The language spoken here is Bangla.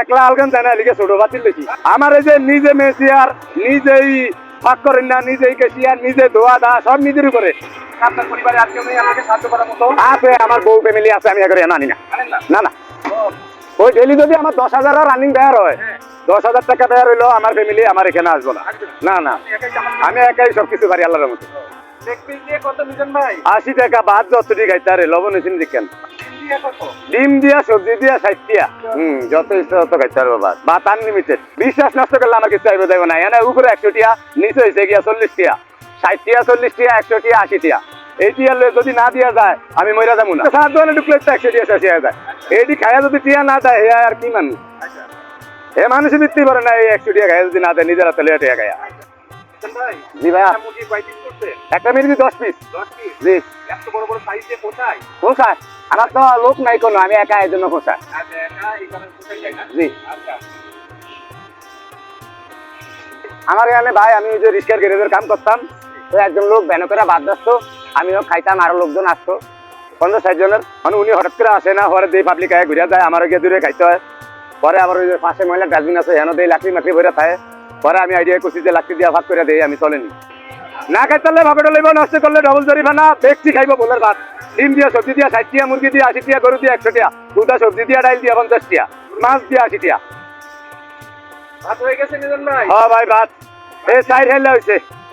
একলা আলগান জানা লিখে ছোট বাতিল বেশি আমার এই যে নিজে মেসিয়ার নিজেই ফাঁক করেন না নিজেই কেসিয়ার নিজে ধোয়া দা সব নিজের উপরে। আপনার পরিবারে আর আমাকে সাহায্য করার মতো? আছে আমার বউ ফ্যামিলি আছে আমি একেবারে আনি না। না? না ওই ডেলি যদি আমার দশ হাজার রানিং বেয়ার হয় হ্যাঁ। দশ হাজার টাকা বেয়ার হইল আমার ফ্যামিলি আমার এখানে আসব না। না। না আমি একাই সব কিছু পারি আল্লাহর মতো আশি টাকা বাদ যত ঠিক আছে লবণ এসে দেখেন। ডিম দিয়া, সবজি দিয়া হুম যত ইচ্ছা তত খাইতে পারব আনলিমিটেড বিশ্বাস নষ্ট করলে আমার কিছু চাইবে দেবো না। এনে উপরে একশো টিয়া নিচে হয়েছে গিয়া চল্লিশ টিয়া। ষাট টিয়া, চল্লিশ টিয়া, একশো টিয়া, আশি টিয়া। এই টিয়া যদি না দিয়া যায়, আমি মইরা যাব না। সাত দোকানে ঢুকলে একশো টিয়া শেষ হয়ে যায়। এইটি খাইয়া যদি টিয়া না দেয় হে আর কি মানুষ? এ মানুষ বৃত্তি পারে না এই একশো টিয়া খাইয়া যদি না দেয়, নিজের হাতে খাইয়া ভাই জি ভাইয়া। মুরগি কয় পিস একটা মিনিট দশ পিস দশ পিস জি। এত বড় বড় সাইজে কোথায় কোথায় আমার তো লোক নাই কোনো আমি একা জন্য কোথায় আচ্ছা একা এখানে কোথায় জি। আচ্ছা। আমার এখানে ভাই আমি ওই যে রিক্সার গ্যারেজের কাম করতাম। তো একজন লোক ভ্যানে করে বাদ আসতো। আমিও খাইতাম আরও লোকজন আসতো। পঞ্চাশ ষাট জনের। মানে উনি হঠাৎ করে আসে না পরে দিয়ে পাবলিক আয় ঘুরে যায় আমার গিয়ে দূরে খাইতে হয়। পরে আবার ওই যে পাশে মহিলা ডাস্টবিন আছে হেন দিয়ে লাকড়ি মাকড়ি ভরে থাকে পরে আমি আইডিয়া করছি যে লাকড়ি দিয়া ভাত করে দেই আমি চলেনি। না খাইতে চললে ভাবে লইব নষ্ট করলে ডবল জরিমানা বেশি খাইব বলার ভাত। ডিম দিয়া সবজি দিয়া ষাট টিয়া মুরগি দিয়া আশি টিয়া গরু দিয়া একশো টিয়া দুটা সবজি দিয়া ডাইল দিয়া পঞ্চাশ টিয়া মাছ দিয়া আশি টিয়া। ভাত হয়ে গেছে হ্যাঁ ভাই? ভাত। এ সাইড হেলে হয়েছে